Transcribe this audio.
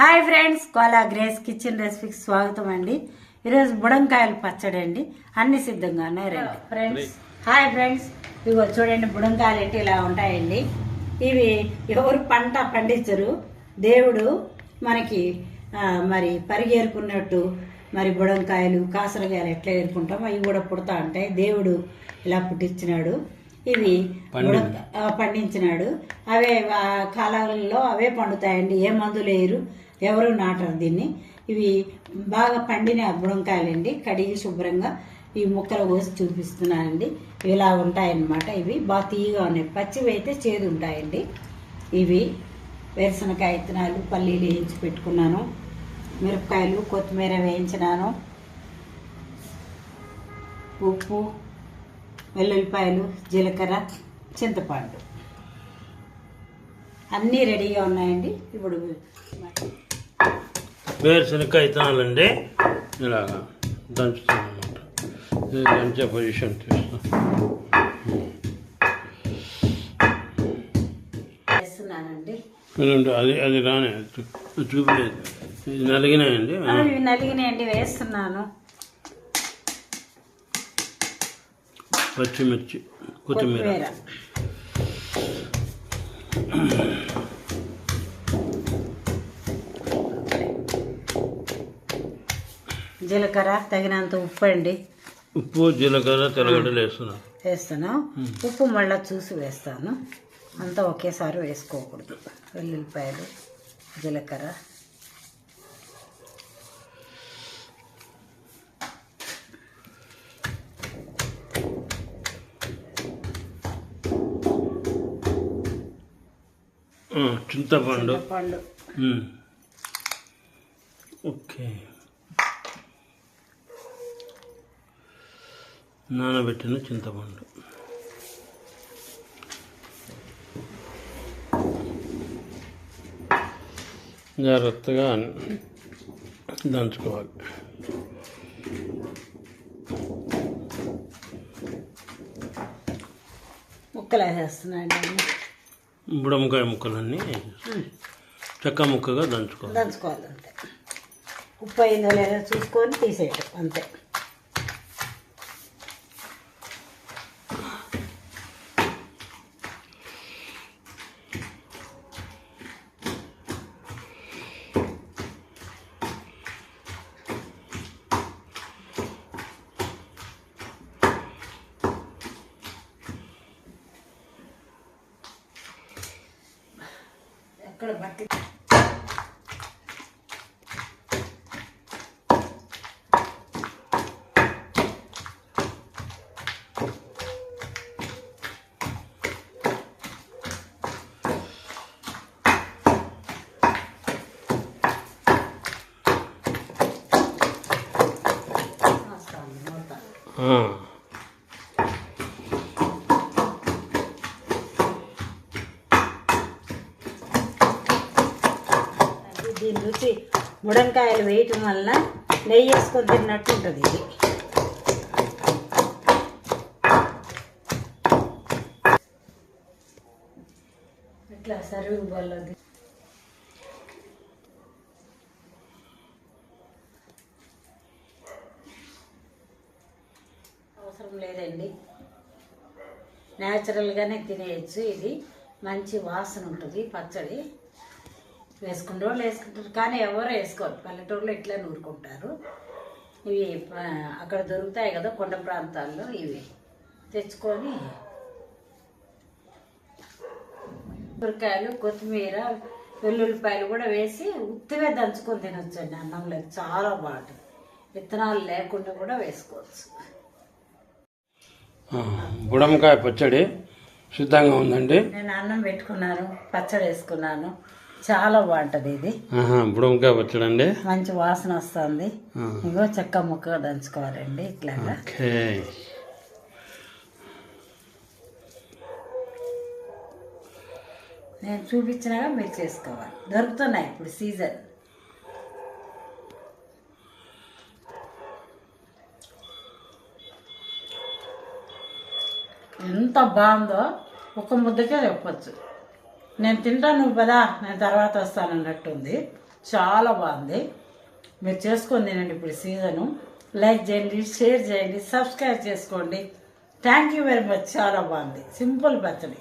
Hi friends Kola grace kitchen రెసిపీకి స్వాగతం అండి. ఈరోజు బుడంకాయలు పచ్చడి అండి. అన్ని సిద్ధంగా ఉన్నాయి రండి. Friends hi friends. ఇగో చూడండి బుడంకాయలు అంటే ఇలా ఉంటాయండి. ఇవి ఎవరు పంట పండించరు. దేవుడు మనకి మరి పరిగేరుకున్నట్టు మరి బుడంకాయలు కాసరకాయలు ఎట్లా ఏరుకుంటాం అవి కూడా పుడతా ఉంటాయి. దేవుడు ఇలా పుట్టించినాడు. ఇవి పండించినాడు. అవే కాలాలలో అవే పండుతాయండి. ఏ మందులు వేయరు ఎవరు నాటరు దీన్ని. ఇవి బాగా పండిన బుడంకాయలండి. కడిగి శుభ్రంగా ఈ ముక్కలు కోసి చూపిస్తున్నానండి. ఇలా ఉంటాయన్నమాట ఇవి. బాగా తీయగా ఉన్నాయి. పచ్చివి అయితే చేదు ఉంటాయండి. ఇవి వేరుశనకాయ విత్తనాలు పల్లీలు వేయించి పెట్టుకున్నాను. మిరపకాయలు కొత్తిమీర వేయించినాను. ఉప్పు వెల్లుల్లిపాయలు జీలకర్ర చింతపండు. అన్నీ రెడీగా ఉన్నాయండి. ఇప్పుడు వేరుశనగకాయ విత్తనాలండి ఇలాగా దంచుతాం అనమాట దంచే పొజిషన్ చూస్తాం వేస్తున్నానండి అది అది రానే చూపలేదు. నలిగినాయండి. నలిగినాయండి వేస్తున్నాను. పచ్చిమిర్చి కొత్తిమీర. జీలకర్ర తగినంత ఉప్పు అండి. ఉప్పు జీలకర్ర తెల్లగడ్డలు వేస్తున్నాం. వేస్తాను ఉప్పు మళ్ళీ చూసి వేస్తాను. అంతా ఒకేసారి వేసుకోకూడదు. వెల్లుల్లిపాయలు జీలకర్ర. చింతపండు. పండు. ఓకే. నానబెట్టిన చింతపండు. జాగ్రత్తగా దంచుకోవాలి. ముక్కలు వేసేస్తున్నాను బుడమకాయ ముక్కలన్నీ చెక్క ముక్కగా దంచుకోవాలి అంతే. ఉప్పు అయిందో లేదో చూసుకొని తీసేయటం అంతే. 그럼 맛있 응. దీని రుచి ముడంకాయలు వేయటం వలన నెయ్యి వేసుకొని తిన్నట్టు ఉంటుంది ఇది. ఇట్లా సర్వింగ్ బౌల్లోది అవసరం లేదండి. న్యాచురల్గానే తినేయచ్చు ఇది. మంచి వాసన ఉంటుంది పచ్చడి. వేసుకునే వాళ్ళు వేసుకుంటారు. కానీ ఎవరు వేసుకోరు. పల్లెటూరులో ఇట్లా నూరుకుంటారు. ఇవి అక్కడ దొరుకుతాయి కదా కొండ ప్రాంతాల్లో ఇవి. తెచ్చుకొని ఉరకాయలు కొత్తిమీర వెల్లుల్లిపాయలు కూడా వేసి ఉత్తివే దంచుకొని తినొచ్చండి అన్నంలో చాలా బాగుంటుంది. విత్తనాలు లేకుండా కూడా వేసుకోవచ్చు. ఆ, బుడమకాయ పచ్చడి సిద్ధంగా ఉందండి. నేను అన్నం పెట్టుకున్నాను పచ్చడి వేసుకున్నాను. చాలా బాగుంటుంది ఇది. ఆహా, బుడమకాయ పచ్చడి అండి మంచి వాసన వస్తుంది. ఇంకో చెక్క ముక్కగా దంచుకోవాలండి ఇట్లాగా. ఓకే. నేను చూపించినాగా మీరు చేసుకోవాలి. దొరుకుతున్నాయి ఇప్పుడు సీజన్. ఎంత బాగుందో ఒక ముద్దకే చెప్పచ్చు. నేను తింటాను నువ్వు పదా? నేను తర్వాత వస్తాను అన్నట్టుంది. చాలా బాగుంది. మీరు చేసుకొని తినండి ఇప్పుడు సీజను. లైక్ చేయండి షేర్ చేయండి సబ్స్క్రైబ్ చేసుకోండి. థ్యాంక్ యూ వెరీ మచ్ చాలా బాగుంది. సింపుల్ పచ్చడి.